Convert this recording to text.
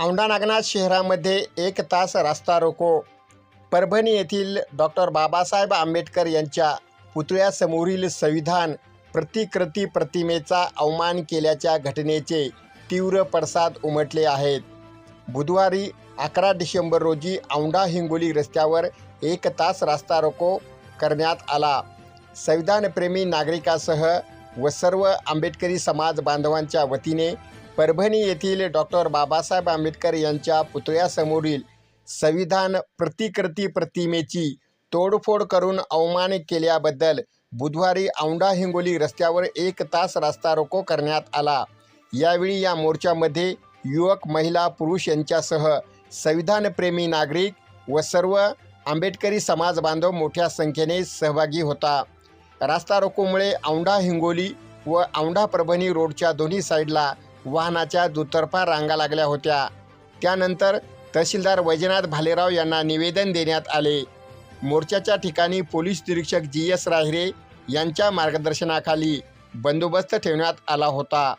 औंढा नागनाथ शहरामध्ये एक तास रास्ता रोको. परभणी येथील डॉक्टर बाबासाहेब आंबेडकर यांच्या पुतळ्यासमोरील संविधान प्रतिकृती प्रतिमेचा अवमान केल्याच्या घटनेचे तीव्र पडसाद उमटले आहेत. बुधवारी अकरा डिसेंबर रोजी औंढा हिंगोली रस्त्यावर एक तास रास्ता रोको करण्यात आला. संविधानप्रेमी नागरिकासह व सर्व आंबेडकरी समाज बांधवांच्या वतीने परभणी येथील डॉक्टर बाबासाहेब आंबेडकर यांच्या पुतळ्यासमोरील संविधान प्रतिकृती प्रतिमेची तोडफोड करून अवमान केल्याबद्दल बुधवारी औंढा हिंगोली रस्त्यावर एक तास रास्ता रोको करण्यात आला. यावेळी या मोर्चामध्ये युवक महिला पुरुष यांच्यासह संविधानप्रेमी नागरिक व सर्व आंबेडकरी समाज बांधव मोठ्या संख्येने सहभागी होता. रास्ता रोकोमुळे औंढा हिंगोली व औंढा परभणी रोडच्या दोन्ही साईडला वाहनाच्या दुतर्फा रांगा लागल्या होत्या. त्यानंतर तहसीलदार वैजनाथ भालेराव यांना निवेदन देण्यात आले. मोर्चाच्या ठिकाणी पोलीस निरीक्षक जी एस राहिरे यांच्या मार्गदर्शनाखाली बंदोबस्त ठेवण्यात आला होता.